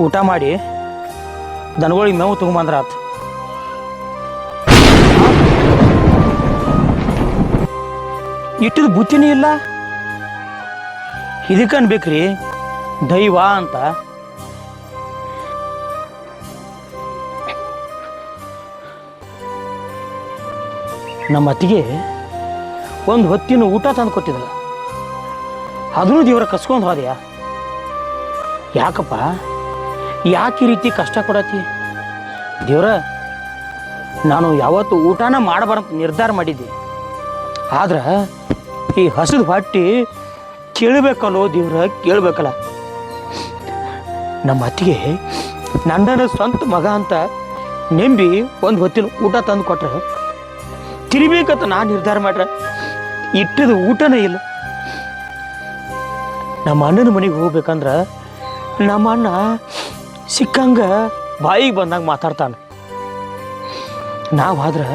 ಊಟ ಮಾಡಿ ದನಗಳಿಗೆ ಮೇವು ತೊಗೊಂಬಂದ್ರ ಆತು. ಇಟ್ಟದ ಬುತ್ತಿನೂ ಇಲ್ಲ. ಇದಕ್ಕೆ ಅನ್ಬೇಕ್ರಿ ದೈವ ಅಂತ. ನಮ್ಮ ಅತ್ತಿಗೆ ಒಂದು ಹೊತ್ತಿನ ಊಟ ತಂದು ಕೊಟ್ಟಿದ್ದಲ್ಲ ಅದನ್ನು ದೇವ್ರ ಕಸ್ಕೊಂಡು ಹೋದ್ಯಾ? ಯಾಕಪ್ಪ? ಯಾಕೆ ಈ ರೀತಿ ಕಷ್ಟ ಕೊಡತಿ ದೇವ್ರ, ನಾನು ಯಾವತ್ತು ಊಟನ ಮಾಡಬಾರಂತ ನಿರ್ಧಾರ ಮಾಡಿದ್ದೆ. ಆದ್ರೆ ಈ ಹಸಿದ ಹೊಟ್ಟಿ ಕೇಳಬೇಕಲ್ಲೋ ದೇವ್ರ ಕೇಳಬೇಕಲ್ಲ. ನಮ್ಮ ಅತ್ತಿಗೆ ನನ್ನ ಸ್ವಂತ ಮಗ ಅಂತ ನೆಂಬಿ ಒಂದು ಹೊತ್ತಿನ ಊಟ ತಂದು ಕೊಟ್ರೆ ತಿರಿಬೇಕಂತ ನಾನು ನಿರ್ಧಾರ ಮಾಡ್ರೆ ಇಟ್ಟದ ಊಟನೇ ಇಲ್ಲ. ನಮ್ಮ ಅಣ್ಣನ ಮನೆಗೆ ಹೋಗ್ಬೇಕಂದ್ರೆ ನಮ್ಮ ಅಣ್ಣ ಸಿಕ್ಕಂಗ ಬಾಯಿಗೆ ಬಂದಾಗ ಮಾತಾಡ್ತಾನೆ. ನಾವು ಆದ್ರೆ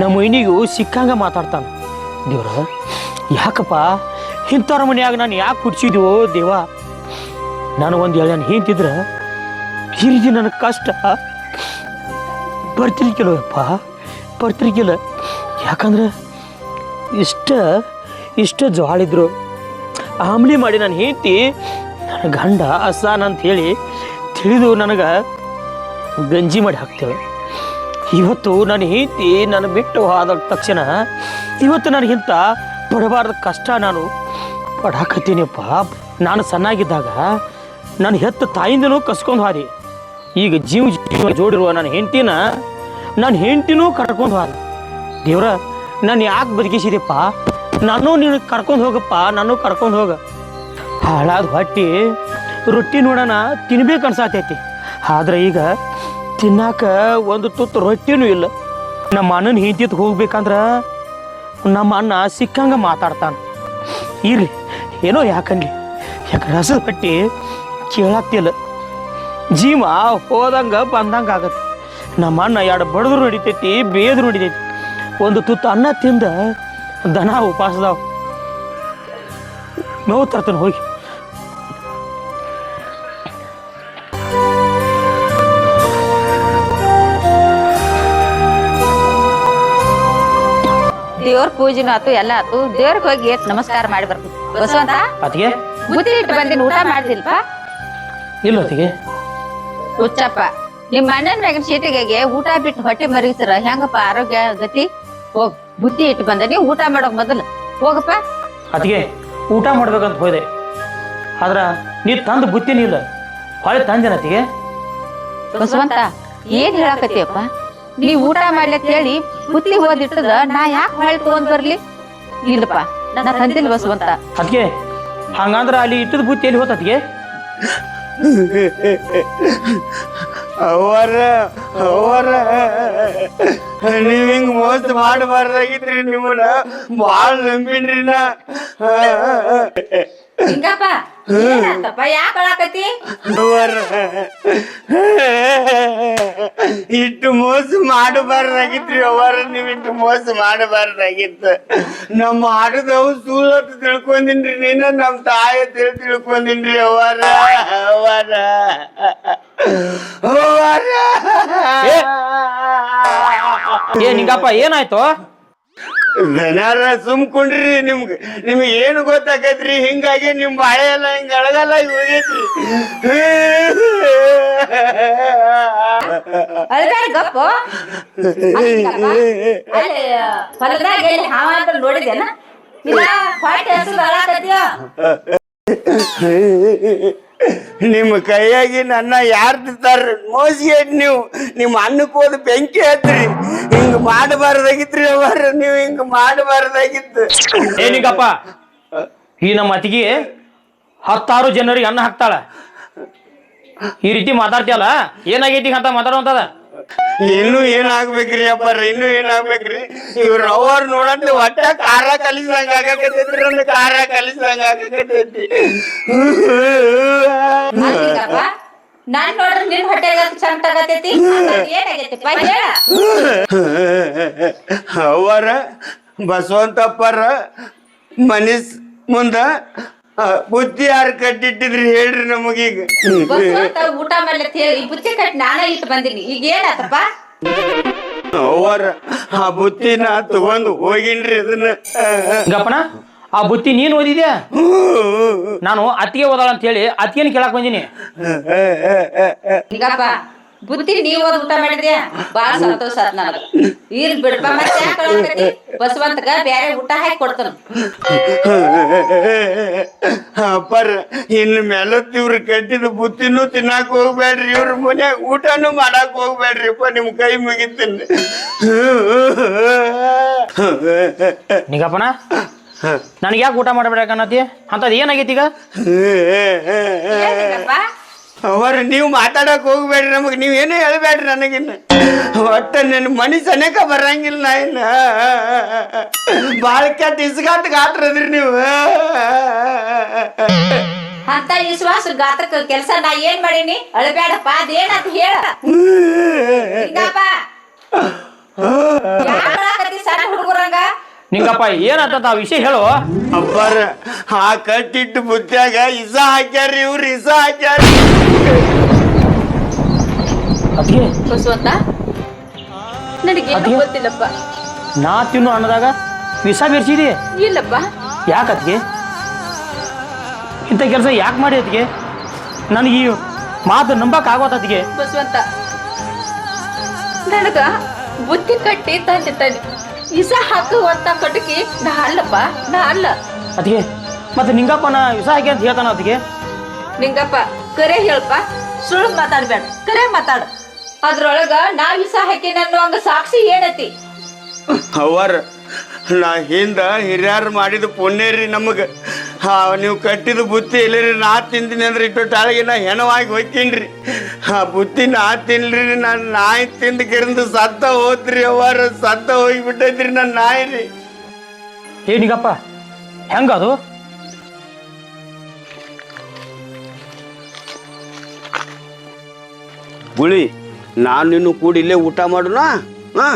ನಮ್ಮ ಮೈನಿಗೂ ಸಿಕ್ಕಂಗ ಮಾತಾಡ್ತಾನೆ. ದೇವ್ರ, ಯಾಕಪ್ಪ ಇಂಥವ್ರ ಮನೆಯಾಗ ನಾನು ಯಾಕೆ ಹುಡ್ಸಿದ್ವೋ ದೇವ? ನಾನು ಒಂದು ಹೇಳಿ ನಾನು ಹಿಂತಿದ್ರೆ ಹಿರಿದಿ ನನಗೆ ಕಷ್ಟ ಬರ್ತಿರ್ಕಿಲ್ಲಪ್ಪ ಬರ್ತಿರ್ಕಿಲ್ಲ ಯಾಕಂದ್ರೆ ಇಷ್ಟ ಇಷ್ಟ ಜ್ವಾಳಿದ್ರು ಆಮ್ಲಿ ಮಾಡಿ ನಾನು ಹೆಂಡತಿ ನನ್ನ ಗಂಡ ಅಸಾನ್ ಅಂತ ಹೇಳಿ ತಿಳಿದು ನನಗೆ ಗಂಜಿ ಮಾಡಿ ಹಾಕ್ತೇವೆ. ಇವತ್ತು ನನ್ನ ಹೆಂಡತಿ ನನ್ನ ಬಿಟ್ಟು ಹೋದ ತಕ್ಷಣ, ಇವತ್ತು ನನಗಿಂತ ಪಡಬಾರ್ದ ಕಷ್ಟ ನಾನು ಪಡಾಕತ್ತೀನಿಪ್ಪ ನಾನು ಸಣ್ಣಾಗಿದ್ದಾಗ ನಾನು ಹೆತ್ತ ತಾಯಿಂದನೂ ಕಸ್ಕೊಂಡು ಹಾರಿ ಈಗ ಜೀವ ಜೀವ ಜೋಡಿರುವ ನನ್ನ ಹೆಂಡತಿನ ನನ್ನ ಹೆಂಡತಿನೂ ಕರ್ಕೊಂಡು ಹಾರಿ ದೇವ್ರ, ನಾನು ಯಾಕೆ ಬದುಕಿಸಿದೆಪ್ಪ? ನಾನು ನೀನು ಕರ್ಕೊಂಡು ಹೋಗಪ್ಪ, ನಾನು ಕರ್ಕೊಂಡು ಹೋಗ. ಹಾಳಾದ ಹೊಟ್ಟಿ ರೊಟ್ಟಿ ನೋಡೋಣ ತಿನ್ಬೇಕು ಅನ್ಸಾತೈತಿ. ಆದ್ರೆ ಈಗ ತಿನ್ನಾಕ ಒಂದು ತುತ್ತು ರೊಟ್ಟಿನೂ ಇಲ್ಲ. ನಮ್ಮ ಅಣ್ಣನ ಹಿಂತಿತ್ ಹೋಗ್ಬೇಕಂದ್ರ ನಮ್ಮ ಅಣ್ಣ ಸಿಕ್ಕಂಗ ಮಾತಾಡ್ತಾನ. ಇರ್ಲಿ, ಏನೋ ಯಾಕನ್ಲಿ. ಯಾಕೆ ರಸದ ಪಟ್ಟಿ ಕೇಳಾಕ್ತಿಲ್ಲ ಜೀವ ಹೋದಂಗೆ ಬಂದಂಗ ಆಗತ್ತೆ. ನಮ್ಮ ಅಣ್ಣ ಎರಡು ಬಡದ್ರು ನಡಿತೈತಿ, ಬೇದ್ರು ನಡಿತೈತಿ. ಒಂದು ತುತ್ತು ಅನ್ನ ತಿಂದ ದನ ಉಪವಾಸದಾವ. ನೋವು ತರ್ತಾನೆ ಹೋಗಿ. ದೇವ್ರ ಪೂಜೆನೂ ಆತು ಎಲ್ಲ ಆತು. ದೇವ್ರಿಗೆ ಹೋಗಿ ನಮಸ್ಕಾರ ಮಾಡಿ ಬರ್ತೀನಿ ಬಸವಂತ ಅತ್ತಿಗೆ? ಬುತ್ತಿ ಇಟ್ಟು ಬಂದಿನ ಊಟ ಮಾಡ್ದಿಲ್ಪ ಇಲ್ಲ ಅತ್ತಿಗೆ. ಹುಚ್ಚಪ್ಪ ನಿಮ್ ಮನೆ ಮ್ಯಾಗಿನ ಸೀಟಿಗೆ ಊಟ ಬಿಟ್ಟು ಹೊಟ್ಟೆ ಮರಗಿಸ್ರ ಹೆಂಗಪ್ಪ ಆರೋಗ್ಯ ಗತಿ? ಹೋಗ್ ಬುತ್ತಿ ಇಟ್ಟು ಬಂದ. ನೀವು ಊಟ ಮಾಡೋಕ್ ಮೊದಲು ಹೋಗಪ್ಪ. ಅದಕ್ಕೆ ಊಟ ಮಾಡ್ಬೇಕಂತ ಹೋದೆ. ಆದ್ರ ನೀ ತಂದು ಬುತ್ತಿನ ಇಲ್ಲ. ಹೊಳೆ ತಂದೇನ ಅತ್ತಿಗೆ. ಬಸವಂತ ಏನ್ ಹೇಳಾಕತ್ತೀಯಪ್ಪ? ನೀ ಊಟ ಮಾಡ್ಲತ್ ಹೇಳಿ ಬುತ್ತಿ ಹೋದಿಟ್ಟದ ನಾ ಯಾಕೆ ಹೊಳ್ಳಿ ತಗೊಂಡ್ ಬರ್ಲಿ? ಇಲ್ಲಪ್ಪ ನಾ ತಂದಿಲ್ ಬಸವಂತ. ಅದಕ್ಕೆ ಹಂಗಂದ್ರ ಅಲ್ಲಿ ಇಟ್ಟದ ಬುತ್ತಿ ಎಲ್ಲಿ ಹೋತ ಅದ್ಗೆ ಅವರ ಅವರ ನೀವ್ ಹಿಂಗ್ ಮೋಸ ಮಾಡಬಾರ್ದಾಗಿತ್ರಿ ನಿಮ್ಮನ್ನ ಬಾಳ್ ನಂಬಿನ್ರಿ ನಾ. ಹಿಂಗಪ್ಪ. ಏನಂತಪ್ಪ ಯಾಕೆ ಇಟ್ಟು ಮೋಸ ಮಾಡಬಾರ್ದಾಗಿತ್ರಿ ಅವರ ನೀವ್ ಇಟ್ಟು ಮೋಸ ಮಾಡಬಾರ್ದಾಗಿತ್ತು. ನಮ್ಮ ಆಟದವು ಅಂತ ತಿಳ್ಕೊಂಡಿನ್ರಿ ನೀನ ನಮ್ ತಾಯಿ ತಿಳಿ ತಿಳ್ಕೊಂಡಿನ್ರಿ ಅವರ ಅವರ ಅವರ ಏ ನಿಂಗಪ್ಪ ಏನಾಯ್ತು? ದನಾರ ಸುಮ್ಕೊಂಡ್ರಿ ನಿಮ್ಗೆ ನಿಮ್ಗೆ ಏನು ಗೊತ್ತಾಕೈತ್ರಿ? ಹಿಂಗಾಗಿ ನಿಮ್ ಬಾಳೆ ಎಲ್ಲ ಹಿಂಗ ಅಳಗಲ್ಲ ಹೋಗೈತ್ರಿ ಗಪ್ಪ. ನಿಮ್ಮ ಕೈಯಾಗಿ ನನ್ನ ಯಾರು ತಿಂತಾರ? ಹೇಳಿ ನೀವು. ನಿಮ್ಮ ಅನ್ನಕ್ಕೆ ಹೋದ ಬೆಂಕಿ ಹತ್ರಿ. ಹಿಂಗ್ ಮಾಡಬಾರ್ದಾಗಿತ್ರಿ ಅವರ ನೀವು ಹಿಂಗ್ ಮಾಡಬಾರ್ದಾಗಿತ್ತು. ಏನಿಗಪ್ಪ ನಿಂಗಪ್ಪ, ಈ ನಮ್ಮ ಅತಿಗೆ ಹತ್ತಾರು ಜನರಿಗೆ ಅನ್ನ ಹಾಕ್ತಾಳ. ಈ ರೀತಿ ಮಾತಾಡ್ತಿಯಲ್ಲ? ಏನಾಗೈತಿ ಅಂತ ಮಾತಾಡುವಂತದ? ಇನ್ನು ಏನಾಗ್ಬೇಕ್ರಿ ಅಪ್ಪಾರ ಇನ್ನು ಏನಾಗ್ಬೇಕ್ರಿ? ಇವ್ರ ಅವ್ರ ನೋಡಂತ ಒಟ್ಟ ಖಾರ ಕಲಿಸಂಗ ಆಗಕತ್ತೈತ್ರಿ ಒಂದು ಖಾರ ಕಲಿಸಂಗ ಆಗಕತ್ತೈತಿ ನಾನ್ ನೋಡ್ರಿ ನಿನ್ ಚಂದ ಅವರ ಬಸವಂತಪ್ಪರ ಮನಿಸ್ ಮುಂದ ಬುದ್ಧಿ ಯಾರು ಕಟ್ಟಿಟ್ಟಿದ್ರಿ ಹೇಳ್ರಿ ನಮಗೀಗ. ಊಟ ಮಾಡ್ಲತ್ ಬುದ್ಧಿ ಬುತ್ತಿ ಕಟ್ ನಾನೇ ಇಟ್ಟು ಬಂದಿನಿ. ಈಗ ಏನಾತಪ್ಪ? ಅವರ ಆ ಬುತ್ತಿನ ತಗೊಂಡು ಹೋಗಿನ್ರಿ ಅದನ್ನ. ಗಪ್ಪನ ಆ ಬುತ್ತಿ ನೀನ್ ಓದಿದ್ಯಾ? ನಾನು ಅತ್ತಿಗೆ ಓದಾಳ ಅಂತ ಹೇಳಿ ಅತ್ತಿಗೆನ ಕೇಳಕ್ ಬಂದೀನಿ. ಈಗಪ್ಪ ಬುತ್ತಿ ನೀವ್ ಊಟ ಮಾಡಿದ್ಯಾ ಬಾಳ ಸಂತೋಷ ಆತ್ ನನಗ. ಇಲ್ ಬಿಡ್ಪ ಮತ್ತೆ ಯಾಕ್? ಬಸವಂತಗ ಬ್ಯಾರೆ ಊಟ ಹಾಕಿ ಕೊಡ್ತಾನ. ಅಪ್ಪರ ಇನ್ನು ಮೇಲತ್ ಇವ್ರು ಕಟ್ಟಿದ ಬುತ್ತಿನೂ ತಿನ್ನಾಕ ಹೋಗ್ಬೇಡ್ರಿ ಇವ್ರ ಮನ್ಯಾಗ ಊಟನೂ ಮಾಡಾಕ ಹೋಗ್ಬೇಡ್ರಿಪ್ಪ ನಿಮ್ ಕೈ ಮುಗಿತೀನಿ. ನಿಗಪ್ಪನ ನನಗೆ ಯಾಕೆ ಊಟ ಮಾಡಬೇಕನ್ನತಿ ಅಂತದ್ ಏನಾಗೈತಿ ಈಗ? ಅವರ ನೀವು ಮಾತಾಡಕ್ ಹೋಗ್ಬೇಡ್ರಿ, ನಮಗ್ ಏನು ಹೇಳ್ಬೇಡ್ರಿ ನನಗಿನ್ನ. ಒಟ್ಟ ಮನಿ ಸನೇಕ ಬರಂಗಿಲ್ಲ ಇನ್ನ. ಬಾಳ ಕೆಟ್ಟ ಗಾತ್ರ ಗಾತ್ರದ್ರಿ ನೀವು. ಅಂತ ವಿಶ್ವಾಸ ಗಾತ್ರಕ್ಕೆ ಕೆಲಸ ನಾ ಏನ್ ಮಾಡೀನಿ? ಅಳಬೇಡಪ್ಪ ಅದೇನಂತ ಹೇಳ. ಹಿಂಗಪ್ಪ. ಸಣ್ಣ ಹುಡುಗರಂಗ? ನಿಂಗಪ್ಪ ಏನಂತ ಆ ವಿಷಯ ಹೇಳು. ಅಬ್ಬರ ಆ ಕಟ್ಟಿಟ್ಟು ಬುದ್ಧಾಗ ಇಸ ಹಾಕ್ಯಾರ್ರಿ ಇವ್ರು ಇಸ ಹಾಕ್ಯಾರ ನನಗೇನು ಅದ್ಕೆ? ಗೊತ್ತಿಲ್ಲಪ್ಪ. ನಾ ತಿನ್ನು ಅನ್ನದಾಗ ವಿಷ ಬೆರ್ಸಿದಿ? ಇಲ್ಲಪ್ಪ. ಯಾಕೆ ಅತ್ತಿಗೆ ಇಂಥ ಕೆಲಸ ಯಾಕೆ ಮಾಡಿ ಅತ್ತಿಗೆ ನನಗೆ ಈ ಮಾತು ನಂಬಕ್ ಆಗೋತ್ ಅದಕ್ಕೆ ಬಸವಂತ ನನಗ ಬುತ್ತಿ ಕಟ್ಟಿ ತಂದಿದ್ದಾನೆ. ಇಸ ಹಾಕುವಂತ ಕಟಕಿ ನಾ ಅಲ್ಲಪ್ಪ ನಾ ಅಲ್ಲ. ಅದಿಗೆ ಮತ್ತೆ ನಿಂಗಪ್ಪ ನಾ ವಿಷ ಹಾಕಿ ಅಂತ ಹೇಳ್ತಾನ ಅದಿಗೆ ನಿಂಗಪ್ಪ ಕರೆ ಹೇಳಪ್ಪ ಸುಳ್ಳು ಮಾತಾಡ್ಬೇಡ ಕರೆ ಮಾತಾಡ. ಅದ್ರೊಳಗ ನಾ ವಿಷ ಹಾಕಿ ನನ್ನ ಹಂಗ ಸಾಕ್ಷಿ ಏನತಿ ಅವರ್ ನಾ ಹಿಂದ ಹಿರಿಯರ್ ಮಾಡಿದ ಪುಣ್ಯ ರೀ ನಮಗ. ಹಾ ನೀವು ಕಟ್ಟಿದ ಬುತ್ತಿ ಎಲ್ಲರಿ ನಾ ತಿಂತೀನಿ ಅಂದ್ರೆ ಇಟ್ಟು ತಾಳಿಗೆ ನಾ ಹೆಣವಾಗಿ ಹೋಗ್ತೀನ್ರಿ ಆ ಬುತ್ತಿ ನಾ ತಿನ್ಲಿ ನಾನು ನಾಯಿ ತಿಂದು ಕೆರಿಂದ ಸತ್ತ ಹೋದ್ರಿ ಅವರ ಸತ್ತ ಹೋಗಿಬಿಟ್ಟೈತ್ರಿ ನನ್ನ ನಾಯಿ ರೀ. ಏ ನಿಂಗಪ್ಪ ಹೆಂಗದು? ಗುಳಿ ನಾನು ನಿನ್ನ ಕೂಡಿ ಇಲ್ಲೇ ಊಟ ಮಾಡೋಣ ಹಾ?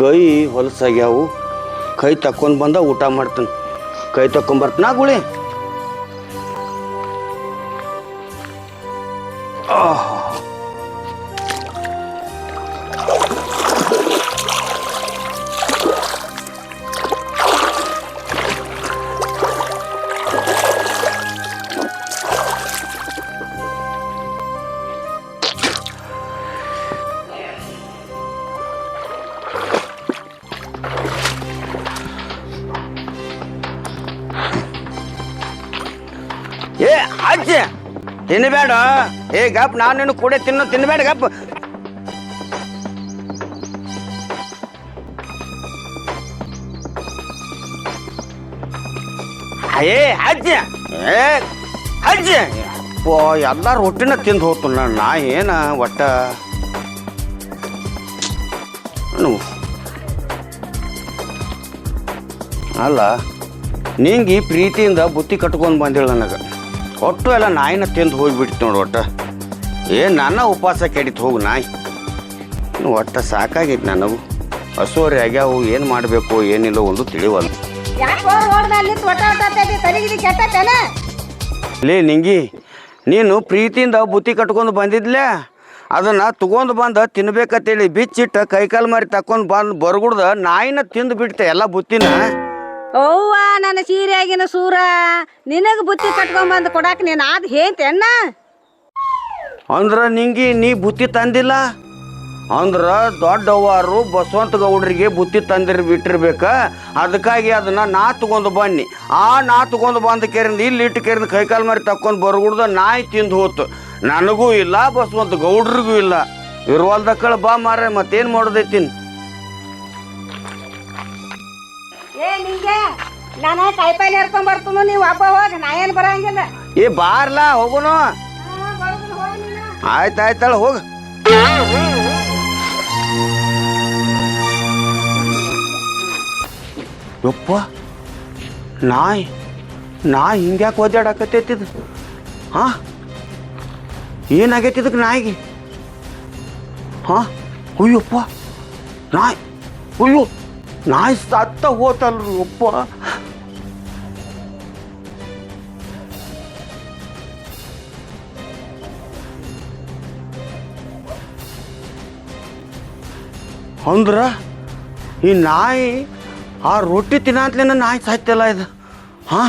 ಕೈ ಹೊಲಸಾಗ್ಯಾವು. ಕೈ ತಕ್ಕೊಂಡು ಬಂದ ಊಟ ಮಾಡ್ತೀನಿ. ಕೈ ತಕೊಂಬರ್ತನಾ ಗುಳಿ. ತಿನ್ನಬೇಡ ಏ, ಗಪ್, ನಾನು ನಿನ್ನ ಕೂಡ ತಿನ್ನು ತಿನ್ನಬೇಡ ಗಪ್. ಏ, ಅಜ್ಜ. ಏ, ಅಜ್ಜ. ಓ ಎಲ್ಲಾರು ಹೊಟ್ಟಿನ ತಿಂದು ಹೋತು ನಾ ಏನ ಒಟ್ಟ. ಅಲ್ಲ, ನಿಂಗೆ ಪ್ರೀತಿಯಿಂದ ಬುತ್ತಿ ಕಟ್ಕೊಂಡು ಬಂದಿಲ್ಲ ನನಗೆ. ಒಟ್ಟು ಎಲ್ಲ ನಾಯಿನ ತಿಂದು ಹೋಗಿಬಿಡ್ತು ನೋಡು ಒಟ್ಟು. ಏ ನನ್ನ ಉಪವಾಸ ಕೆಡಿತು ಹೋಗು ನಾಯಿ. ಒಟ್ಟು ಸಾಕಾಗಿತ್ತು ನನಗೂ. ಹಸುವರಿ ಆಗ್ಯಾವು ಏನು ಮಾಡಬೇಕು ಏನಿಲ್ಲ ಒಂದು ತಿಳಿವಲ್ಲ ಲೇ ನಿಂಗಿ ನೀನು ಪ್ರೀತಿಯಿಂದ ಬುತ್ತಿ ಕಟ್ಕೊಂಡು ಬಂದಿದ್ಲೆ? ಅದನ್ನ ತಗೊಂಡು ಬಂದು ತಿನ್ಬೇಕಂತೇಳಿ ಬಿಚ್ಚಿಟ್ಟು ಕೈಕಾಲು ಮಾರಿ ತಕೊಂಡು ಬಂದು ಬರ್ಗುಡ್ದ ನಾಯಿನ ತಿಂದು ಬಿಡ್ತೆ ಎಲ್ಲ ಬುತ್ತಿನ? ಅವ್ವ, ನನ್ನ ಸೀರೆಯಾಗಿನ ಸೂರ. ನಿನಗ ಬುತ್ತಿ ಕಟ್ಕೊಂಬಂದು ಕೊಡಾಕ ನೀನು ಅದು ಹೇಂತೆನ್ನ ಅಂದ್ರ ನಿಂಗಿ ನೀ ಬುತ್ತಿ ತಂದಿಲ್ಲ? ಅಂದ್ರ ದೊಡ್ಡವ್ವಾರು ಬಸವಂತ ಗೌಡ್ರಿಗೆ ಬುತ್ತಿ ತಂದಿರ್ ಬಿಟ್ಟಿರ್ಬೇಕ. ಅದಕ್ಕಾಗಿ ಅದನ್ನ ನಾ ತಗೊಂಡು ಬನ್ನಿ. ಆ ನಾ ತಗೊಂಡು ಬಂದ ಕೇರಿಂದ ಇಲ್ಲಿ ಇಟ್ಟು ಕೇರಿಂದ ಕೈಕಾಲು ಮಾರಿ ತಕ್ಕೊಂಡು ಬರ್ಗುಡ್ದ ನಾಯಿ ತಿಂದು ಹೋತು. ನನಗೂ ಇಲ್ಲ, ಬಸವಂತ ಗೌಡ್ರಿಗೂ ಇಲ್ಲ. ಇರುವಲ್ದಕ್ಕಳ ಬಾ ಮಾರ ಮತ್ತೇನು ಮಾಡೋದೈತಿನ್? ಏ ನಿಂಗೆ ನಾನು ಕಾಯಿಪಲ್ಲೆ ಹರ್ಕೊಂಡ್ ಬರ್ತನು ನೀವು ಹಬ್ಬ ಹೋಗ ನಾ ಏನು ಬರಂಗಿಲ್ಲ ಏ ಬಾರ್ಲಾ ಹೋಗುನು ಆಯ್ತು ಆಯ್ತಳ ಹೋಗ ಯಪ್ಪ ನಾಯಿ ನಾಯಿ ಹಿಂಗ್ಯಾಕೆ ಒದ್ದಾಡಕತ್ತೈತಿದು ಹಾ ಏನಾಗೈತಿ ಇದಕ್ಕೆ ನಾಯಿಗೆ ಹಾ ಅಯ್ಯಪ್ಪ ನಾಯಿ ಅಯ್ಯೋ ನಾಯಿ ಸತ್ತ ಹೋತಲ್ರಿ ಒಪ್ಪ. ಅಂದ್ರ ಈ ನಾಯಿ ಆ ರೊಟ್ಟಿ ತಿನ್ನತ್ಲೇನ ನಾಯಿ ಸಾಯ್ತಲ್ಲ ಇದು? ಹಾ?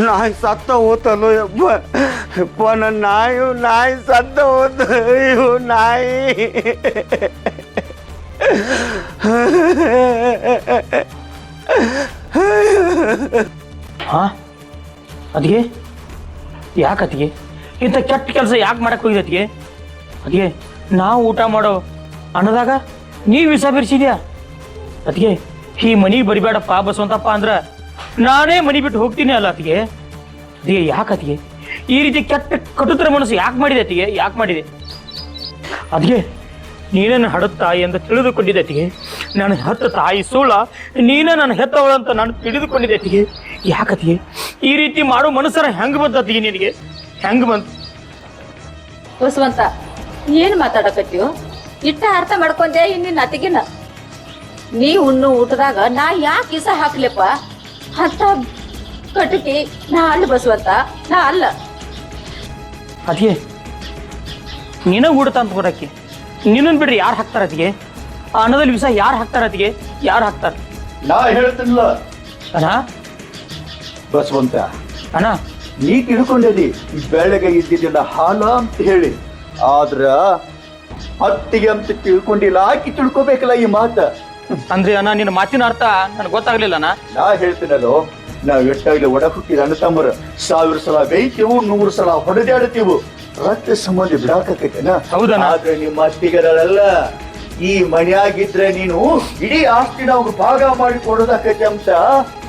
ನಾಯಿ ಸತ್ತ ಹೋತಲ್ಲೋ ಯಪ್ಪ. ಯಪ್ಪ ನನ್ನ ನಾಯಿ ನಾಯಿ ಸತ್ತ ಹೋತ ಅಯ್ಯೋ, ನಾಯಿ. ಹಾ? ಅದ್ಗೆ? ಯಾಕೆ ಅತಿಗೆ ಇಂಥ ಕೆಟ್ಟ ಕೆಲಸ ಯಾಕೆ ಮಾಡಕ್ಕೆ ಹೋಗಿದೆ ಅತಿಗೆ ಅದ್ಗೆ, ನಾವು ಊಟ ಮಾಡೋ ಅನ್ನದಾಗ ನೀವು ವಿಷ ಬಿರ್ಸಿದ್ಯಾ? ಅದಿಗೆ, ಈ ಮನೆಗೆ ಬರಿಬೇಡಪ್ಪ, ಬಸವಂತಪ್ಪ ಅಂದ್ರೆ ನಾನೇ ಮನೆ ಬಿಟ್ಟು ಹೋಗ್ತೀನಿ ಅಲ್ಲ ಅತಿಗೆ ಅದಿಗೆ, ಯಾಕೆ ಅತಿಗೆ ಈ ರೀತಿ ಕೆಟ್ಟ ಕಟುತರ ಮನಸ್ಸು ಯಾಕೆ ಮಾಡಿದೆ ಅತಿಗೆ ಯಾಕೆ ಮಾಡಿದೆ? ಅದಿಗೆ ನೀನನ್ನು ಹಡದ ತಾಯಿ ಅಂತ ತಿಳಿದುಕೊಂಡಿದ್ದೆ ನನ್ನ ನಾನು ಹತ್ತ ತಾಯಿ ಸೂಳ ನೀನೇ ನನ್ನ ಹೆತ್ತವಳಂತ ನಾನು ತಿಳಿದುಕೊಂಡಿದ್ದೆ ಅತಿಗೆ ಯಾಕತಿಗೆ? ಈ ರೀತಿ ಮಾಡೋ ಮನಸ್ಸರ ಹೆಂಗ್ ಬಂತತಿಗೆ ನಿನಗೆ? ಹೆಂಗ್ ಬಂತು? ಬಸವಂತ ಏನ್ ಮಾತಾಡಕತ್ತೀವ ಇಟ್ಟ ಅರ್ಥ ಮಾಡ್ಕೊಂಡೆ ಇನ್ನಿನ್ ಅತಿಗಿನ ನೀ ಉಣ್ಣು ಊಟದಾಗ ನಾ ಯಾಕೆ ಇಸ ಹಾಕ್ಲಿಪ್ಪ? ಹತ್ತ ಕಟಕಿ ನಾ ಅಲ್ಲ ಬಸವಂತ ನಾ ಅಲ್ಲ. ಅದೇ ನೀನ ಊಡತ ಅಂತ ಕೊಡಕ್ಕೆ ನಿನ್ನನ್ ಬಿಡ್ರಿ ಯಾರು ಹಾಕ್ತಾರ ಅದಿಗೆ? ಆ ಅನ್ನದಲ್ಲಿ ವಿಷ ಯಾರು ಹಾಕ್ತಾರ ಅದಿಗೆ? ಯಾರು ಹಾಕ್ತಾರ? ನಾ ಹೇಳ್ತಿಲ್ಲ. ಅಣ್ಣ? ಬಸವಂತ ಅಣ್ಣ? ನೀ ತಿಳ್ಕೊಂಡಿದ್ದಿ ಬೆಳಗ್ಗೆ ಇದ್ದಿದ್ದಿಲ್ಲ ಹಾಲ ಅಂತ ಹೇಳಿ. ಆದ್ರ ಹತ್ತಿಗೆ ಅಂತ ತಿಳ್ಕೊಂಡಿಲ್ಲ ಆಕಿ ತಿಳ್ಕೊಬೇಕಲ್ಲ ಈ ಮಾತ. ಅಂದ್ರೆ ಅಣ್ಣ ನಿನ್ನ ಮಾತಿನ ಅರ್ಥ ನನಗೆ ಗೊತ್ತಾಗ್ಲಿಲ್ಲ ಅಣ್ಣ. ನಾ ಹೇಳ್ತೀನಲ್ಲೋ ನಾವ್ ಎಷ್ಟಾಗ್ಲಿ ಒಡ ಹುಟ್ಟಿದ ಅಣ್ಣ ತಮ್ಮರು. ಸಾವಿರ ಸಲ ಬೇಯ್ತೀವು ನೂರು ಸಲ ಹೊಡೆದಾಡ್ತೀವು. ರಕ್ತ ಸಮಾಜ ಬಿಡಾಕತ್ತೇನ ಹೌದಣ್ಣ. ಆದ್ರೆ ನಿಮ್ಮ ಅತ್ತಿಗರಲ್ಲ ಈ ಮನೆಯಾಗಿದ್ರೆ ನೀನು ಇಡೀ ಆಸ್ತಿನ ಅವ್ರು ಭಾಗ ಮಾಡಿ ಕೊಡೋದಾಕೈತೆ ಅಂತ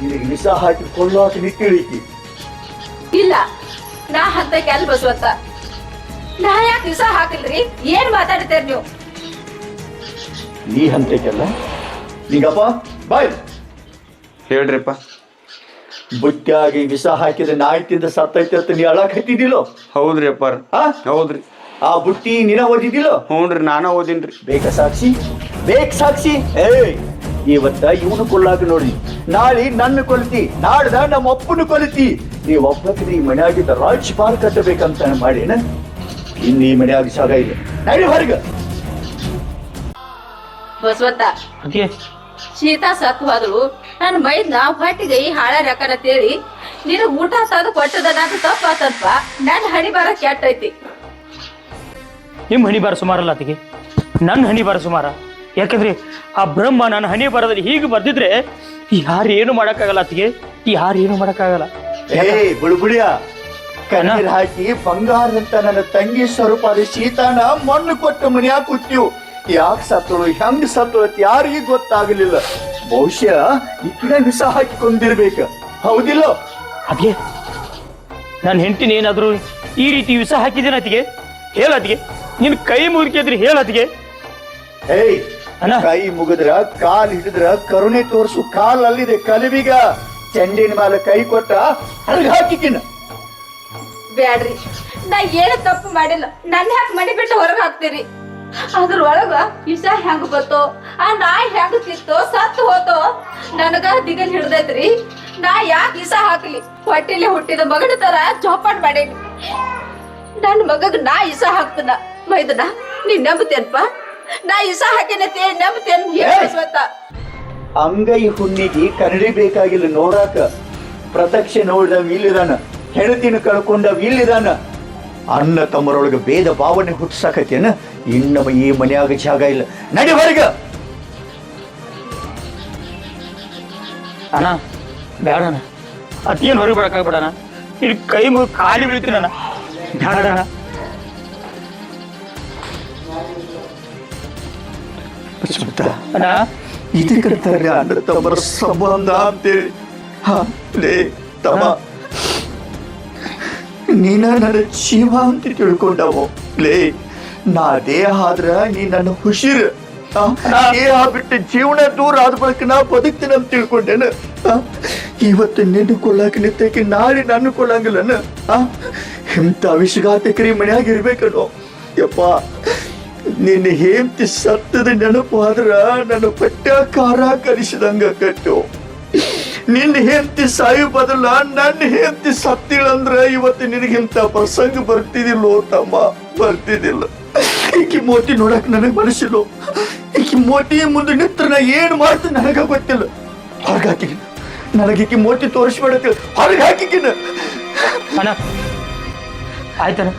ನಿನಗೆ ವಿಷ ಹಾಕಿ ಕೊಳ್ಳಾಕ ನಿಂತಿಳಿತಿ ಇಲ್ಲ ನಾ ಹಂತ ಕೆಲ್ ಬಸವತ್ತ. ನಾ ಯಾಕೆ ಇಸ ಹಾಕಲ್ರಿ? ಏನ್ ಮಾತಾಡ್ತೀರಿ ನೀವು? ನೀ ಹಂತಕ್ಕೆಲ್ಲ ನಿಂಗಪ್ಪ ಬಾಯ್. ಹೇಳ್ರಿಪ್ಪ. ಬುಟ್ಟಿಯಾಗಿ ವಿಷ ಹಾಕಿದ್ರೆ ನಾಯಿ ತಿಂದ ಸತ್ತೈತೆ ಅಂತ ನೀ ಅಳಕ್ ಹತ್ತಿದಿಲ್ಲೋ ಹೌದ್ರಿ ಅಪ್ಪಾರ. ಆ ಹೌದ್ರಿ. ಆ ಬುಟ್ಟಿ ನಿನ ಓದಿದಿಲ್ಲೋ ಹ್ಞೂನ್ರಿ ನಾನ ಓದಿನ್ರಿ. ಬೇಕ ಸಾಕ್ಷಿ ಬೇಕ ಸಾಕ್ಷಿ. ಏಯ್ ಇವತ್ತ ಇವನು ಕೊಲ್ಲಾಕ ನೋಡಿ ನಾಳೆ ನನ್ನ ಕೊಲ್ತಿ ನಾಡ್ದ ನಮ್ಮ ಅಪ್ಪನ ಕೊಲ್ತಿ. ನೀವ್ ಒಬ್ಬಕ್ಕೆ ನೀ ಮನೆಯಾಗಿದ್ದ ರಾಜ್ ಪಾರ್ ಕಟ್ಟಬೇಕಂತ ಮಾಡಿನ? ಇನ್ನು ಈ ಮನೆಯಾಗಿ ಸಾಗ ಇದೆ ನಡಿ ಹೊರಗ. ಬಸವತ್ತ ಶೀತ ಸತ್ವಾದ್ರು ನನ್ನ ಮೈದ್ನ ಹೊಟ್ಟಿಗೆ ಹಾಳ ಯಾಕಂತೇಳಿ ನಿನಗ್ ಊಟ ತಂದು ಕೊಟ್ಟದ ನಾನು ತಪ್ಪ? ನನ್ನ ಹಣಿ ಬಾರ ಕೆಟ್ಟೈತಿ. ನಿಮ್ ಹಣಿ ಬಾರ ಸುಮಾರಲ್ಲ ಅತಿಗೆ ನನ್ನ ಹಣಿ ಬಾರ ಸುಮಾರ? ಯಾಕಂದ್ರೆ ಆ ಬ್ರಹ್ಮ ನನ್ನ ಹಣಿ ಬರದಲ್ಲಿ ಹೀಗೆ ಬರ್ದಿದ್ರೆ ಯಾರು ಏನು ಮಾಡೋಕ್ಕಾಗಲ್ಲ ಅತಿಗೆ ಯಾರು ಏನು ಮಾಡೋಕ್ಕಾಗಲ್ಲ? ಏ ಬುಳುಬುಳಿಯ ಕಣ್ಣೀರ್ ಹಾಕಿ ಬಂಗಾರದಂತ ನನ್ನ ತಂಗಿ ಸ್ವರೂಪ ಸೀತಾನ ಮಣ್ಣು ಕೊಟ್ಟು ಮನೆಯಾಗ ಕೂತೀವ್ ಯಾಕೆ ಸತ್ತಳು ಹೆಂಗ್ ಸತ್ತಳು ಅಂತ ಯಾರಿಗೂ ಗೊತ್ತಾಗಲಿಲ್ಲ. ಬಹುಶಃ ಇಕ್ಕಿನ ವಿಷ ಹಾಕಿ ಹೌದಿಲ್ಲೋ ಹೌದಿಲ್ಲ? ಅತಿಗೆ ನನ್ನ ಹೆಂಡತಿನ ಏನಾದರೂ ಈ ರೀತಿ ವಿಷ ಹಾಕಿದ್ದೇನೆ ಅತಿಗೆ ಹೇಳತಿಗೆ ನಿನ್ ಕೈ ಮುಗಿದ್ರೆ ಹೇಳತಿಗೆ ಏಯ್ ಅಣ್ಣ. ಕೈ ಮುಗಿದ್ರ ಕಾಲ್ ಹಿಡಿದ್ರ ಕರುಣೆ ತೋರಿಸು ಕಾಲ್ ಅಲ್ಲಿದೆ ಕಲಿವಿಗ. ಚೆಂಡಿನ ಮೇಲೆ ಕೈ ಕೊಟ್ಟ ಹರಿಗ ಹಾಕಿಕಿನ ಬ್ಯಾಡ್ರಿ. ನಾ ಏನು ತಪ್ಪು ಮಾಡಿಲ್ಲ. ನನ್ನ ಯಾಕೆ ಮನೆ ಬಿಟ್ಟು ಹೊರಗೆ ಹಾಕ್ತೀರಿ? ಅದ್ರೊಳಗ ವಿಷ ಹೆಂಗ್ ಬತ್ತೋ ಆ ನಾಯಿ ಹೆಂಗ್ ತಿತ್ತೋ ಸತ್ತು ಹೋತೋ ನನಗ ದಿಗಲ್ ಹಿಡ್ದೈತ್ರಿ. ನಾ ಯಾಕೆ ವಿಷ ಹಾಕ್ಲಿ? ಹೊಟ್ಟಿಲಿ ಹುಟ್ಟಿದ ಮಗನ ತರ ಚೌಪಾಟ್ ಮಾಡೇನಿ. ನನ್ ಮಗಗ್ ನಾ ವಿಷ ಹಾಕ್ತನ ಮೈದನ ನೀ ನಂಬತೇನ್ಪ? ನಾ ವಿಷ ಹಾಕಿನತೆ ನಂಬತೇನ್ ಸ್ವತ ಅಂಗೈ ಹುಣ್ಣಿಗೆ ಕನ್ನಡಿ ಬೇಕಾಗಿಲ್ಲ ನೋಡಾಕ. ಪ್ರತ್ಯಕ್ಷ ನೋಡಿದ ಇಲ್ಲಿದಾನ ಹೆಣತಿನ ಕಳ್ಕೊಂಡ ಇಲ್ಲಿದಾನ. ಅನ್ನ ತಮ್ಮರೊಳಗೆ ಭೇದ ಭಾವನೆ ಹುಟ್ಟಿಸಾಕತ್ತೇನ ಇನ್ನೊಬ್ಬ ಈ ಮನೆಯಾಗ ಜಾಗ ಇಲ್ಲ. ನಡಿ ಹೊರಗೆ. ಅಣ್ಣ ಬೇಡಣ ಅದೇನು ಹೊರಗೆ ಬರಕಾಗ್ಬೇಡಣ ಇಲ್ಲಿ ಕೈ ಮುಗಿ ಖಾಲಿ ಬೀಳ್ತೀನಿ ಅಣ್ಣ. ಬೇಡಣ ಅಣ್ಣ. ಇದಕ್ಕಂತಾರೆ ಅಣ್ಣ ತಮ್ಮರ ಸಂಬಂಧ ಅಂತೇಳಿ. ಹಾ, ಲೇ ತಮ್ಮ. ನೀನ ನನ್ನ ಜೀವ ಅಂತ ತಿಳ್ಕೊಂಡವು? ಲೇ ನಾ ದೇಹ ಆದ್ರ ನೀ ನನ್ನ ಹುಷಿರ್. ದೇಹ ಬಿಟ್ಟು ಜೀವನ ದೂರ ಆದ ಬಳಿಕ ನಾ ಬದುಕ್ತೀನಿ ಅಂತ ತಿಳ್ಕೊಂಡೇನು. ಇವತ್ತು ನಿನ್ನ ಕೊಳ್ಳಾಕ ನಿಂತಕ್ಕೆ ನಾಳೆ ನನ್ನ ಕೊಲ್ಲಂಗಿಲ್ಲನ ಇಂಥ ವಿಷಘಾತಕರಿ ಮನ್ಯಾಗ ಇರ್ಬೇಕನು. ಯಪ್ಪ, ನಿನ್ನ ಹೇಮ್ತಿ ಸತ್ತದ ನೆನಪು ಆದ್ರ ನನ್ನ ಪಟ್ಟ ಕಾರ ಕಲಿಸಿದಂಗ ಕಟ್ಟು ನಿನ್ನ ಹೆಂಡತಿ ಸಾಯು ಬದಲ ನನ್ನ ಹೆಂಡತಿ ಸತ್ತಿಳಂದ್ರ ಇವತ್ತು ನಿನಗಿಂತ ಪ್ರಸಂಗ ಬರ್ತಿದಿಲ್ಲೋ ತಮ್ಮ, ಬರ್ತಿದಿಲ್ಲ. ಈಕಿ ಮೋತಿ ನೋಡಕ್ ನನಗ್ ಮನಸ್ಸಿಲ್ಲ. ಈಕಿ ಮೋತಿ ಮುಂದೆ ನಿಂತ್ರ ನಾ ಏನ್ ಮಾಡ್ತ ನನಗ ಗೊತ್ತಿಲ್ಲ. ಹೊರಗೆ ನನಗ ನನಗೀಕಿ ಮೋತಿ ತೋರಿಸ್ಬೇಡತ್ತಿಲ್ಲ ಹೊರಗೆ ಹಾಕಿಕಿನ ಅಣ್ಣ ಆಯ್ತಣ್ಣ.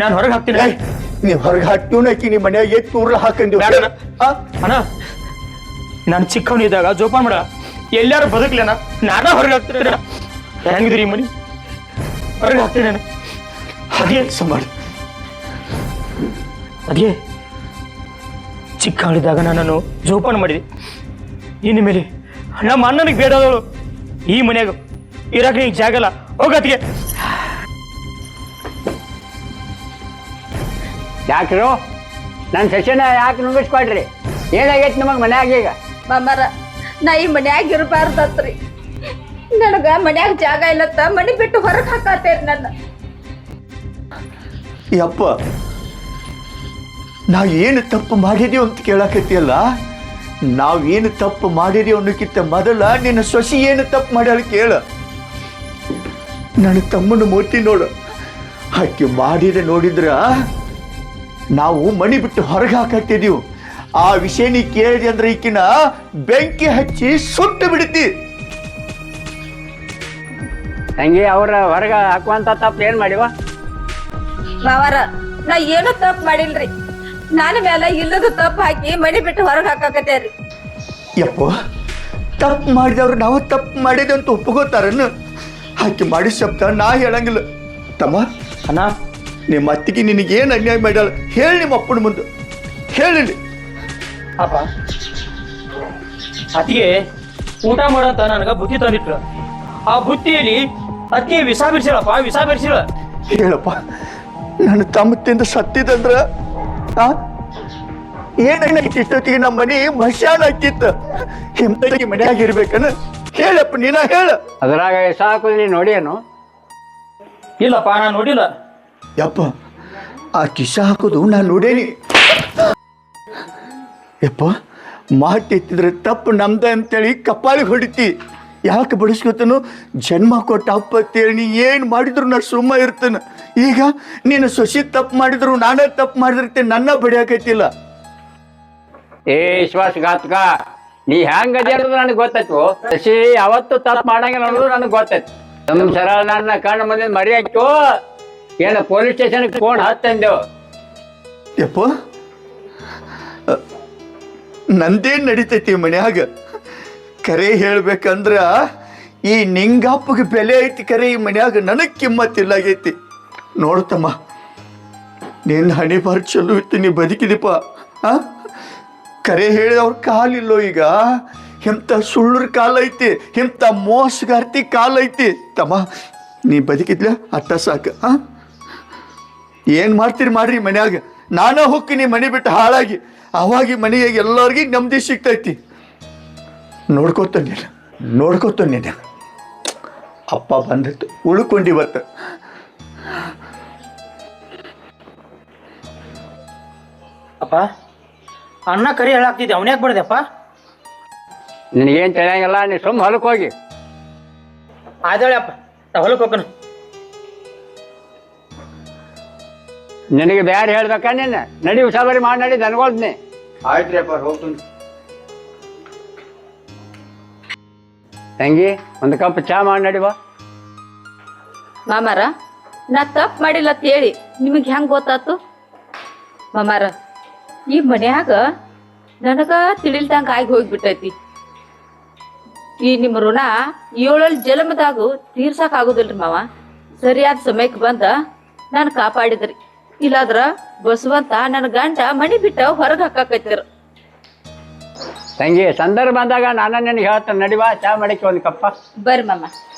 ನಾನು ಹೊರಗೆ ಹಾಕ್ತೀನಿ. ನೀವ್ ನೀ ಹೊರಗೆ ಹಾಕ್ತೀವ್ ಆಕಿ ನಿಮ್ಮ ಮನ್ಯಾಗ ಹಾಕಂದಿ ಊರ್ಲ ಹಾಕಂದಿವ್. ಬೇಡ. ಅಣ್ಣ ನಾನು ಚಿಕ್ಕವನಿದ್ದಾಗ ಜೋಪಾನ ಮಾಡ. ಎಲ್ಲಾರು ಬದುಕ್ಲೇನ ನಾನ ಹೊರಗೆ ಹಾಕ್ತೀನಿ ಹೆಂಗಿದ್ರಿ ಮನಿ? ಹೊರಗೆ ಹಾಕ್ತೀನಿ ಅಣ್ಣ. ಹಾಗೆ ಅದೇ ಚಿಕ್ಕವಳಿದ್ದಾಗ ನಾನು ಜೋಪಾನ ಮಾಡಿದೆ. ಇನ್ನು ಮೇಲೆ ನಮ್ಮ ಅಣ್ಣನಿಗೆ ಬೇಡದವಳು ಈ ಮನೆಯಾಗ ಇರಕ್ಕೆ ನೀಗ ಜಾಗ ಅಲ್ಲ ಹೋಗತ್ತಿಗೆ ಡಾಕ್ಟ್ರು ನನ್ನ ಸೆಷನ್ ಯಾಕೆ ನುಂಗಿಸ್ಕೊಡ್ರಿ ಏನಾಗೈತೆ ನಮಗೆ ಮನ್ಯಾಗ ಈಗ? ಮಾಮರ ನಾ ಈ ಮನ್ಯಾಗ ಇರಬಾರ್ದತ್ರಿ. ನನಗ ಮನ್ಯಾಗ ಜಾಗ ಇಲ್ಲತ್ತ ಮನೆ ಬಿಟ್ಟು ಹೊರಗೆ ಹಾಕತ್ತೇರಿ ನನ್ನ. ಯಪ್ಪ ನಾವ್ ಏನು ತಪ್ಪು ಮಾಡಿದೀವಿ ಅಂತ ಕೇಳಕತ್ತಿಯಲ್ಲ? ಏನು ತಪ್ಪು ಮಾಡಿದೀವಿ ಅನ್ನೋಕ್ಕಿಂತ ಮೊದಲ ನಿನ್ನ ಸೊಸಿ ಏನು ತಪ್ಪು ಮಾಡ್ಯಾಳ ಕೇಳ. ನನ್ನ ತಮ್ಮನ ಮೂರ್ತಿ ನೋಡು. ಆಕೆ ಮಾಡಿದ ನೋಡಿದ್ರ ನಾವು ಮಣಿ ಬಿಟ್ಟು ಹೊರಗೆ ಹಾಕತ್ತಿದೀವಿ. ಆ ವಿಷಯ ನೀ ಕೇಳಿದೆ ಅಂದ್ರೆ ಈಕಿನ ಬೆಂಕಿ ಹಚ್ಚಿ ಸುಟ್ಟು ಬಿಡ್ತಿ ತಂಗಿ ಅವ್ರ ಹೊರಗ ಹಾಕುವಂತ ತಪ್ಪು ಏನು ಮಾಡಿವ? ಮಾವಾರ ನಾ ಏನು ತಪ್ಪು ಮಾಡಿಲ್ರಿ? ನಾನು ಮೇಲೆ ಇಲ್ಲದ ತಪ್ಪು ಹಾಕಿ ಮನಿ ಬಿಟ್ಟು ಹೊರಗೆ ಹಾಕಾಕತ್ತೇರಿ. ಯಪ್ಪ ತಪ್ಪು ಮಾಡಿದವ್ರು ನಾವು ತಪ್ಪು ಮಾಡಿದೆ ಅಂತ ಒಪ್ಪುಗೋತಾರನ್ನು ಆಕೆ ಮಾಡಿ ಶಬ್ದ ನಾ ಹೇಳಂಗಿಲ್ಲ. ತಮ್ಮ ಅಣ್ಣ ನಿಮ್ಮ ಅತ್ತಿಗೆ ನಿನಗೇನು ಅನ್ಯಾಯ ಮಾಡ್ಯಾಳ? ಹೇಳಿ ನಿಮ್ಮ ಅಪ್ಪನ ಮುಂದೆ. ಹೇಳಿ ಅಪ್ಪ ಅತ್ತಿಗೆ ಊಟ ಮಾಡಂತ ನನಗೆ ಬುದ್ಧಿ ತಂದಿಟ್ರು. ಆ ಬುತ್ತಿಯಲ್ಲಿ ಅತ್ತಿಗೆ ವಿಷ ಬಿಡಿಸಿಲ್ಲಪ್ಪ ವಿಷ ಬಿಡಿಸಿಲ್ಲ. ಹೇಳಪ್ಪ ನನ್ನ ತಮ್ಮ ತಿಂದು ಸತ್ತಿದಂದ್ರ ಆ? ಏನಾಗಿತ್ತು ಇಷ್ಟೊತ್ತಿಗೆ ನಮ್ಮ ಮನಿ ಮಶಾನ ಹಾಕಿತ್ತು ಹಿಂದಕ್ಕೆ ಮನ್ಯಾಗ ಇರ್ಬೇಕನ ಹೇಳಪ್ಪ ನೀನ ಹೇಳ. ಅದ್ರಾಗ ಸಾಕು ನೀ ನೋಡಿಯೇನು? ಇಲ್ಲಪ್ಪ ನಾ ನೋಡಿಲ್ಲ. ಯಪ್ಪ ಆ ಕಿಶ ಹಾಕೋದು ನಾ ನೋಡೇನಿ. ಯಪ್ಪ ಮಾತು ಎತ್ತಿದ್ರೆ ತಪ್ಪು ನಮ್ದ ಅಂತೇಳಿ ಕಪ್ಪಾಳಿಗೆ ಹೊಡಿತಿ. ಯಾಕೆ ಬಡಿಸ್ಕೊತಾನೋ ಜನ್ಮ ಕೊಟ್ಟ ಅಪ್ಪ ಅಂತೇಳಿ ನೀ ಏನು ಮಾಡಿದ್ರು ನಾನು ಸುಮ್ಮ ಇರ್ತೇನೆ. ಈಗ ನೀನು ಸೊಸಿ ತಪ್ಪು ಮಾಡಿದ್ರು ನಾನೇ ತಪ್ಪು ಮಾಡಿದಿರ್ತೀನಿ ನನ್ನ ಬಡಿಯಾಕೈತಿಲ್ಲ ಏ ವಿಶ್ವಾಸಘಾತಕ ನೀ ಅನ್ನೋದು ನನಗೆ ಗೊತ್ತಾಯ್ತು. ಸಸಿ ಯಾವತ್ತು ತಪ್ಪು ಮಾಡಂಗಿಲ್ಲ ಅನ್ನೋದು ನನಗೆ ಗೊತ್ತಾಯ್ತು. ನಮ್ಮ ಸರ ನನ್ನ ಕಣ್ಣು ಮುಂದೆ ಮರಿ ಹಾಕ್ತು ಏನು ಪೊಲೀಸ್ ಸ್ಟೇಷನ್ ಫೋನ್ ಹತ್ತಂದೆವು ಯಪ್ಪ ನಂದೇನ್ ನಡೀತೈತಿ ಮನ್ಯಾಗ? ಕರೆ ಹೇಳ್ಬೇಕಂದ್ರ ಈ ನಿಂಗಪ್ಪಗೆ ಬೆಲೆ ಐತಿ ಕರೆ ಈ ಮನ್ಯಾಗ ನನಗ್ ಕಿಮ್ಮತ್ತಿಲ್ಲಾಗೈತಿ ನೋಡ್ತಮ್ಮ ನಿನ್ನ ಹಣೆ ಬಾರ್ ಚಲೋ ಇತ್ತು, ನೀ ಬದುಕಿದಿಪ್ಪ ಆ? ಕರೆ ಹೇಳಿದವ್ರ ಕಾಲಿಲ್ಲೋ ಈಗ? ಎಂತ ಸುಳ್ಳರ ಕಾಲ ಐತಿ ಎಂತ ಮೋಸಗಾರ್ತಿ ಕಾಲ ಐತಿ. ತಮ್ಮ, ನೀ ಬದುಕಿದ್ಲ, ಅಟ್ಟ ಸಾಕು ಹಾಂ ಏನ್ ಮಾಡ್ತೀರಿ ಮಾಡ್ರಿ ಮನ್ಯಾಗ? ನಾನ ಹೋಗ್ತೀನಿ ಮನೆ ಬಿಟ್ಟು ಹಾಳಾಗಿ, ಅವಾಗಿ ಮನೆಯಾಗ ಎಲ್ಲರಿಗೆ ನೆಮ್ಮದಿ ಸಿಗ್ತೈತಿ. ನೋಡ್ಕೊತಾನೆ ನೋಡ್ಕೊತಾನೆ ಅಪ್ಪ ಬಂದಿತ್ತು ಬರ್ತ ಅಪ್ಪ ಅಣ್ಣ ಕರಿ ಹೇಳಾಕ್ತಿದ್ದೆ ಅವನ್ಯಾಕೆ ಬಡ್ದೆಪ್ಪ ನಿನಗೇನು ತಿಳಿಯಂಗಿಲ್ಲ ನೀ ಸುಮ್ಮ ಹೊಲಕ್ಕೆ ಹೋಗಿ. ಆಯ್ತಾಳೆ ಅಪ್ಪ ನಾ ಹೊಲಕ್ಕೆ ಹೋಗೋಣ ನಿನಗೆ ಬೇರೆ ಹೇಳ್ಬೇಕಾ ನೀನು ನಡಿ ಉಸಾಬರಿ ಮಾಡಿ ನಡಿ ದನ್ಗೊಳ್ತೀನಿ ಆಯ್ತ್ರಿ ಅಪ್ಪ ಹೋಗ್ತೀನಿ. ತಂಗಿ, ಒಂದು ಕಪ್ ಚಾ ಮಾಡಿ ನಡಿವ ಮಾಮಾರ, ನಾ ತಪ್ಪು ಮಾಡಿಲ್ಲ ಅಂತ ಹೇಳಿ, ನಿಮಗೆ ಹೆಂಗ್ ಗೊತ್ತಾತು? ಮಾಮಾರ, ಈ ಮನ್ಯಾಗ ನನಗ ತಿಳಿಲ್ದಂಗ ಆಗಿ ಹೋಗ್ಬಿಟ್ಟೈತಿ. ಈ ನಿಮ್ಮ ಋಣ ಏಳಲ್ ಜಲಮದಾಗು ತೀರ್ಸಕ್ ಆಗುದಿಲ್ರಿ ಮಾವ. ಸರಿಯಾದ ಸಮಯಕ್ಕೆ ಬಂದ ನಾನು ಕಾಪಾಡಿದ್ರಿ. ಇಲ್ಲಾದ್ರ ಬಸವಂತ ನನ್ನ ಗಂಡ ಮಣಿ ಬಿಟ್ಟ ಹೊರಗೆ ಹಾಕಾಕೈತಿರ. ತಂಗಿ ಸಂದರ್ಭ ಬಂದಾಗ ನಾನು ನಿನಗೆ ಹೇಳ್ತೇನೆ ನಡಿವಾ ಚಾ ಮಾಡಿಕೆ ಒಂದು ಕಪ್ಪ. ಬರ್ಮಮ್ಮ ಮಾಮ.